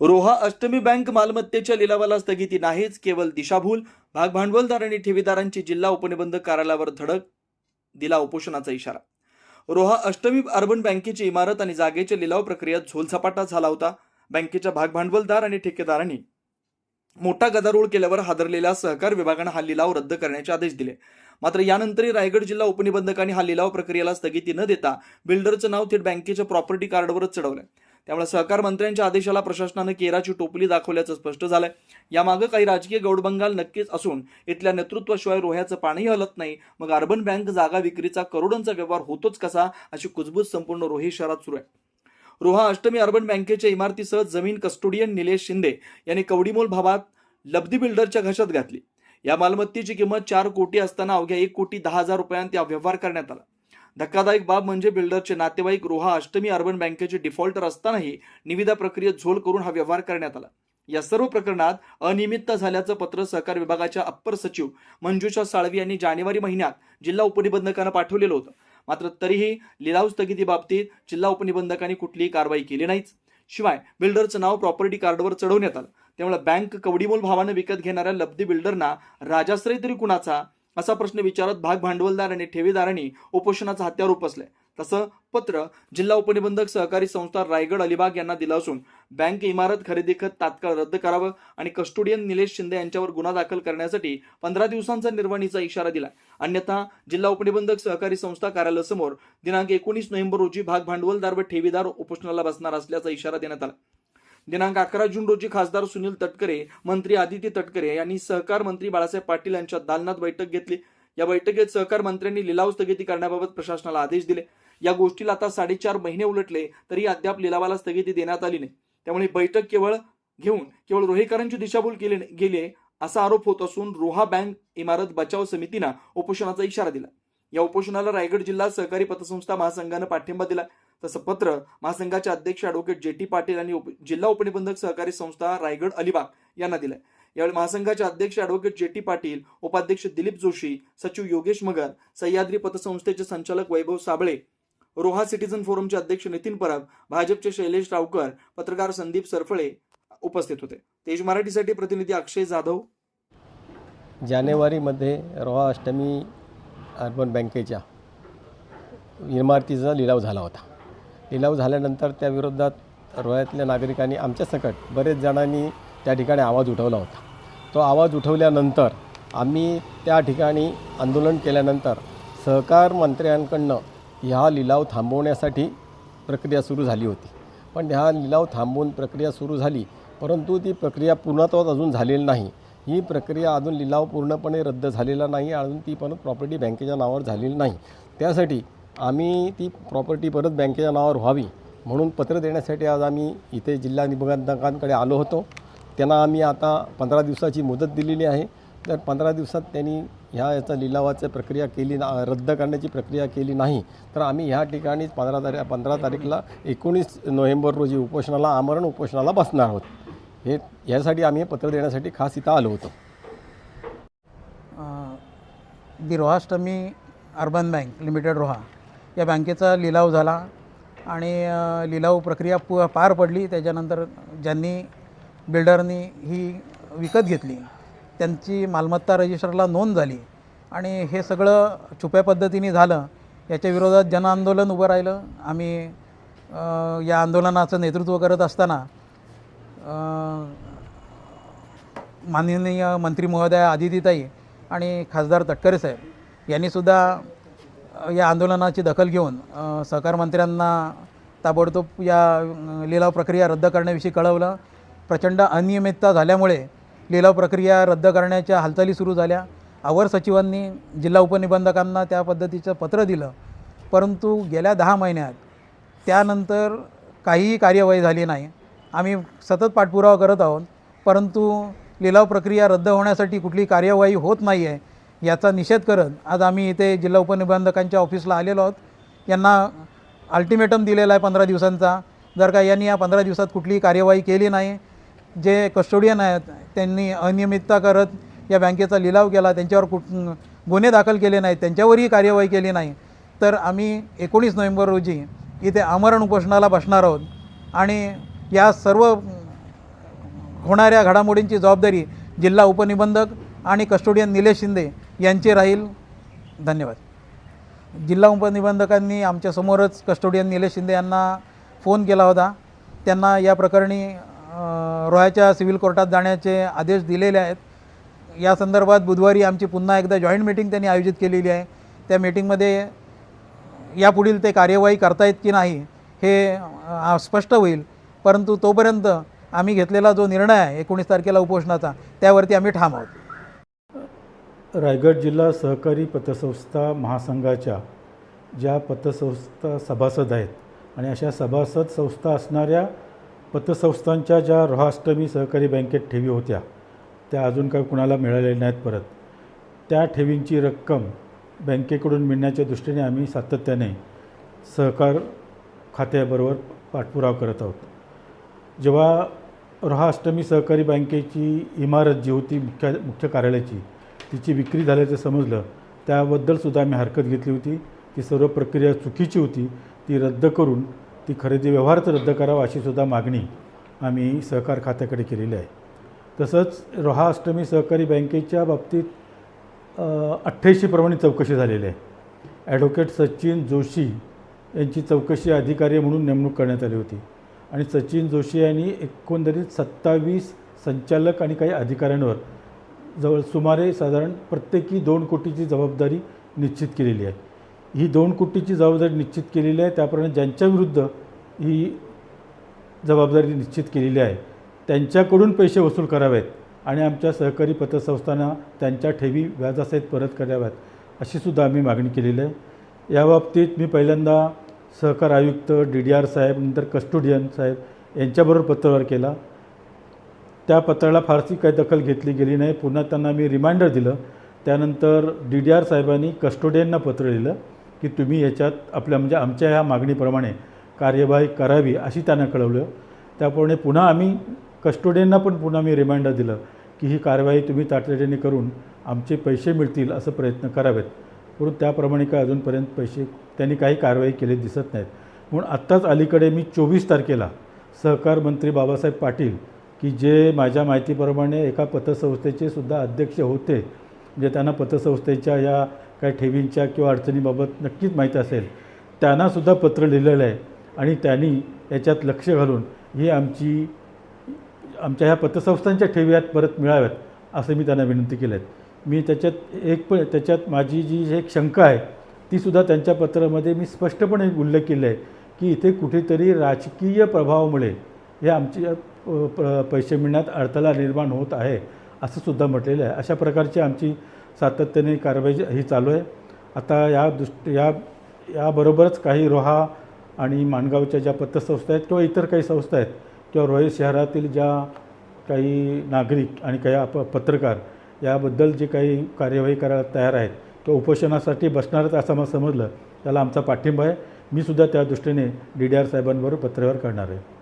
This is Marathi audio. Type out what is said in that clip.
रोहा अष्टमी बँक मालमत्तेच्या लिलावाला स्थगिती नाहीच केवळ दिशाभूल. भाग भांडवलदार आणि ठेवीदारांची जिल्हा उपनिबंधक कार्यालयावर धडक दिला उपोषणाचा इशारा. रोहा अष्टमी अर्बन बँकेची इमारत आणि जागेच्या लिलाव प्रक्रियेत झोलझपाटा झाला होता. बँकेच्या भाग भांडवलदार आणि ठेकेदारांनी मोठा गदारोळ केल्यावर हादरलेल्या सहकार विभागानं हा लिलाव रद्द करण्याचे आदेश दिले. मात्र यानंतरही रायगड जिल्हा उपनिबंधकांनी हा लिलाव प्रक्रियेला स्थगिती न देता बिल्डरचं नाव थेट बँकेच्या प्रॉपर्टी कार्डवरच चढवलं त्यामुळे सहकार मंत्र्यांच्या आदेशाला प्रशासनानं केराची टोपली दाखवल्याचं स्पष्ट झालंय. यामागं काही राजकीय गौडबंगाल नक्कीच असून इथल्या नेतृत्वाशिवाय रोह्याचं पाणीही हलत नाही. मग अर्बन बँक जागा विक्रीचा करोडोंचा व्यवहार होतोच कसा? अशी कुजबूज संपूर्ण रोही शहरात सुरू आहे. रोहा अष्टमी अर्बन बँकेच्या इमारतीसह जमीन कस्टोडियन निलेश शिंदे यांनी कवडीमोल भावात लब्धी बिल्डरच्या घशात घातली. या मालमत्तेची किंमत चार कोटी असताना अवघ्या एक कोटी दहा हजार रुपयांत या व्यवहार करण्यात आला. धक्कादायक बाब म्हणजे बिल्डरचे नातेवाईक रोहा अष्टमी अर्बन बँकेचे डिफॉल्टर असतानाही निविदा प्रक्रियेत झोल करून हा व्यवहार करण्यात आला. या सर्व प्रकरणात अनियमितता झाल्याचं पत्र सहकार विभागाच्या अप्पर सचिव मंजुषा साळवी यांनी जानेवारी महिन्यात जिल्हा उपनिबंधकांना पाठवलेलं होतं. मात्र तरीही लिलाव स्थगिती बाबतीत जिल्हा उपनिबंधकांनी कुठलीही कारवाई केली नाहीच. शिवाय बिल्डरचं नाव प्रॉपर्टी कार्डवर चढवण्यात आलं. त्यामुळे बँक कवडीमोल भावानं विकत घेणाऱ्या लब्धी बिल्डरना राजाश्रय तरी कुणाचा? असा प्रश्न विचारत भाग भांडवलदार आणि ठेवीदारांनी उपोषणाचा हत्यार उपसले. तसं पत्र जिल्हा उपनिबंधक सहकारी संस्था रायगड अलिबाग यांना दिलं असून बँक इमारत खरेदी खत तात्काळ रद्द करावं आणि कस्टोडियन निलेश शिंदे यांच्यावर गुन्हा दाखल करण्यासाठी पंधरा दिवसांचा निर्वाणीचा इशारा दिला. अन्यथा जिल्हा उपनिबंधक सहकारी संस्था कार्यालयासमोर दिनांक एकोणीस नोव्हेंबर रोजी भाग भांडवलदार व ठेवीदार उपोषणाला बसणार असल्याचा इशारा देण्यात आला. दिनांक अकरा जून रोजी खासदार सुनील तटकरे मंत्री आदिती तटकरे यांनी सहकार मंत्री बाळासाहेब पाटील यांच्या दालनात बैठक घेतली. या बैठकीत सहकार मंत्र्यांनी लिलाव स्थगिती करण्याबाबत प्रशासनाला आदेश दिले. या गोष्टीला आता साडेचार महिने उलटले तरी अद्याप लिलावाला स्थगिती देण्यात आली नाही. त्यामुळे बैठक केवळ घेऊन केवळ रोहेकरांची दिशाभूल केली गेली असा आरोप होत असून रोहा बँक इमारत बचाव समितीनं उपोषणाचा इशारा दिला. या उपोषणाला रायगड जिल्हा सहकारी पतसंस्था महासंघानं पाठिंबा दिला. तसं पत्र महासंघाचे अध्यक्ष अॅडव्होकेट जे टी पाटील आणि उप- जिल्हा उपनिबंधक सहकारी संस्था रायगड अलिबाग यांना दिलंय. यावेळी महासंघाचे अध्यक्ष अॅडव्होकेट जे टी पाटील उपाध्यक्ष दिलीप जोशी सचिव योगेश मगर सह्याद्री पतसंस्थेचे संचालक वैभव साबळे रोहा सिटीझन फोरमचे अध्यक्ष नितीन परब भाजपचे शैलेश रावकर पत्रकार संदीप सरफळे उपस्थित होते. तेज मराठीसाठी प्रतिनिधी अक्षय जाधव. जानेवारीमध्ये रोहा अष्टमी अर्बन बँकेच्या इमारतीचा लिलाव झाला होता. लिलाव झाल्यानंतर त्या विरोधात रोह्यातल्या नागरिकांनी आमच्यासकट बरेच जणांनी त्या ठिकाणी आवाज उठवला होता. तो आवाज उठवल्यानंतर आम्ही त्या ठिकाणी आंदोलन केल्यानंतर सहकार मंत्र्यांकडनं ह्या लिलाव थांबवण्यासाठी प्रक्रिया सुरू झाली होती. पण ह्या लिलाव थांबवून प्रक्रिया सुरू झाली परंतु ती प्रक्रिया पूर्णत्वात अजून झालेली नाही. ही प्रक्रिया अजून लिलाव पूर्णपणे रद्द झालेला नाही अजून ती पण प्रॉपर्टी बँकेच्या नावावर झालेली नाही. त्यासाठी आम्ही ती प्रॉपर्टी परत बँकेच्या नावावर व्हावी म्हणून पत्र देण्यासाठी आज आम्ही इथे जिल्हा निबंधकांकडे आलो होतो. त्यांना आम्ही आता पंधरा दिवसाची मुदत दिलेली आहे. तर पंधरा दिवसात त्यांनी ह्या याचा लिलावाची प्रक्रिया केली ना रद्द करण्याची प्रक्रिया केली नाही तर आम्ही ह्या ठिकाणीच पंधरा तारीख पंधरा तारीखला एकोणीस नोव्हेंबर रोजी उपोषणाला आमरण उपोषणाला बसणार आहोत. हे यासाठी आम्ही पत्र देण्यासाठी खास इथं आलो होतो. The Rohashtami urban bank limited Roha. या बँकेचा लिलाव झाला आणि लिलाव प्रक्रिया पु पार पडली. त्याच्यानंतर ज्यांनी बिल्डरनी ही विकत घेतली त्यांची मालमत्ता रजिस्टरला नोंद झाली आणि हे सगळं छुप्या पद्धतीने झालं. याच्या विरोधात जनआंदोलन उभं राहिलं. आम्ही या आंदोलनाचं नेतृत्व करत असताना माननीय मंत्री महोदया आदितीताई आणि खासदार तटकरे साहेब यांनीसुद्धा या आंदोलनाची दखल घेऊन सहकार मंत्र्यांना ताबडतोब या लिलाव प्रक्रिया रद्द करण्याविषयी कळवलं. प्रचंड अनियमितता झाल्यामुळे लिलाव प्रक्रिया रद्द करण्याच्या हालचाली सुरू झाल्या. आवर सचिवांनी जिल्हा उपनिबंधकांना त्या पद्धतीचं पत्र दिलं. परंतु गेल्या दहा महिन्यात त्यानंतर काहीही कार्यवाही झाली नाही. आम्ही सतत पाठपुरावा करत आहोत. परंतु लिलाव प्रक्रिया रद्द होण्यासाठी कुठली कार्यवाही होत नाही आहे याचा निषेध करत आज आम्ही इथे जिल्हा उपनिबंधकांच्या ऑफिसला आलेलो आहोत. यांना अल्टिमेटम दिलेला आहे पंधरा दिवसांचा. जर का यांनी या पंधरा दिवसात कुठलीही कार्यवाही केली नाही जे कस्टोडियन आहेत त्यांनी अनियमितता करत या बँकेचा लिलाव केला त्यांच्यावर कुठ गुन्हे दाखल केले नाहीत त्यांच्यावरही कार्यवाही केली नाही तर आम्ही एकोणीस नोव्हेंबर रोजी इथे आमरण उपोषणाला बसणार आहोत. आणि या सर्व होणाऱ्या घडामोडींची जबाबदारी जिल्हा उपनिबंधक आणि कस्टोडियन निलेश शिंदे यांचे राहील. धन्यवाद. जिल्हा उपनिबंधकांनी आमच्यासमोरच कस्टोडियन निलेश शिंदे यांना फोन केला होता. त्यांना या प्रकरणी रोह्याच्या सिव्हिल कोर्टात जाण्याचे आदेश दिलेले आहेत. या संदर्भात बुधवारी आमची पुन्हा एकदा जॉईंट मीटिंग त्यांनी आयोजित केलेली आहे. त्या मीटिंगमध्ये यापुढील ते कार्यवाही करतायत की नाही हे स्पष्ट होईल. परंतु तोपर्यंत आम्ही घेतलेला जो निर्णय आहे एकोणीस तारखेला उपोषणाचा त्यावरती आम्ही ठाम आहोत. रायगड जिल्हा सहकारी पतसंस्था महासंघाच्या ज्या पतसंस्था सभासद आहेत आणि अशा सभासद संस्था असणाऱ्या पतसंस्थांच्या ज्या रोहाष्टमी सहकारी बँकेत ठेवी होत्या त्या अजून काही कुणाला मिळालेल्या नाहीत परत. त्या ठेवींची रक्कम बँकेकडून मिळण्याच्या दृष्टीने आम्ही सातत्याने सहकार खात्याबरोबर पाठपुरावा करत आहोत. जेव्हा रोहाष्टमी सहकारी बँकेची इमारत जी होती मुख्य मुख्य कार्यालयाची तिची विक्री झाल्याचं समजलं त्याबद्दलसुद्धा आम्ही हरकत घेतली होती. ती सर्व प्रक्रिया चुकीची होती ती रद्द करून ती खरेदी व्यवहारच रद्द करावा अशीसुद्धा मागणी आम्ही सहकार खात्याकडे केलेली आहे. तसंच रोहा अष्टमी सहकारी बँकेच्या बाबतीत अठ्ठ्याऐंशीप्रमाणे चौकशी झालेली आहे. ॲडव्होकेट सचिन जोशी यांची चौकशी अधिकारी म्हणून नेमणूक करण्यात आली होती आणि सचिन जोशी यांनी एकंदरीत सत्तावीस संचालक आणि काही अधिकाऱ्यांवर जवळ सुमारे साधारण प्रत्येकी दोन कोटीची जबाबदारी निश्चित केलेली आहे. ही दोन कोटीची जबाबदारी निश्चित केलेली आहे त्याप्रमाणे ज्यांच्याविरुद्ध ही जबाबदारी निश्चित केलेली आहे त्यांच्याकडून पैसे वसूल करावेत आणि आमच्या सहकारी पतसंस्थांना त्यांच्या ठेवी व्याजासहित परत कराव्यात अशी सुद्धा आम्ही मागणी केलेली आहे. याबाबतीत मी पहिल्यांदा सहकार आयुक्त डी डी आर साहेब नंतर कस्टोडियन साहेब यांच्याबरोबर पत्रव्यवहार केला. त्या पत्राला फारशी काही दखल घेतली गेली नाही. पुन्हा त्यांना मी रिमाइंडर दिलं. त्यानंतर डी डी आर साहेबांनी कस्टोडियनना पत्र लिहिलं की तुम्ही याच्यात आपल्या म्हणजे आमच्या ह्या मागणीप्रमाणे कार्यवाही करावी अशी त्यांना कळवलं. त्याप्रमाणे पुन्हा आम्ही कस्टोडियनना पण पुन्हा मी रिमाइंडर दिलं की ही कारवाई तुम्ही तातडीने करून आमचे पैसे मिळतील असं प्रयत्न करावेत. परंतु त्याप्रमाणे काय अजूनपर्यंत पैसे त्यांनी काही कारवाई केली दिसत नाहीत. म्हणून आत्ताच अलीकडे मी चोवीस तारखेला सहकार मंत्री बाबासाहेब पाटील की जे माझ्या माहितीप्रमाणे एका पतसंस्थेचे सुद्धा अध्यक्ष होते म्हणजे त्यांना पतसंस्थेच्या या काही ठेवींच्या किंवा अडचणीबाबत नक्कीच माहीत असेल त्यांनासुद्धा पत्र लिहिलेलं आहे आणि त्यांनी याच्यात लक्ष घालून ही आमची आमच्या ह्या पतसंस्थांच्या ठेवी यात परत मिळाव्यात असं मी त्यांना विनंती केलं आहे. मी त्याच्यात एक पण त्याच्यात माझी जी एक शंका आहे तीसुद्धा त्यांच्या पत्रामध्ये मी स्पष्टपणे उल्लेख केला आहे की इथे कुठेतरी राजकीय प्रभावामुळे हे आमचे प- पैसे मिळण्यात अडथळा निर्माण होत आहे असं सुद्धा म्हटलेलं आहे. अशा प्रकारची आमची सातत्याने कारवाई ही चालू आहे. आता या दृष्टी या याबरोबरच काही रोहा आणि माणगावच्या ज्या पतसंस्था आहेत किंवा इतर काही संस्था आहेत किंवा रोहे शहरातील ज्या काही नागरिक आणि काही आप पत्रकार याबद्दल जे काही कार्यवाही करायला तयार आहेत किंवा उपोषणासाठी बसणारच असं मला समजलं त्याला आमचा पाठिंबा आहे. मी सुद्धा त्या दृष्टीने डी डी आर साहेबांबरोबर पत्रव्यवहार करणार आहे.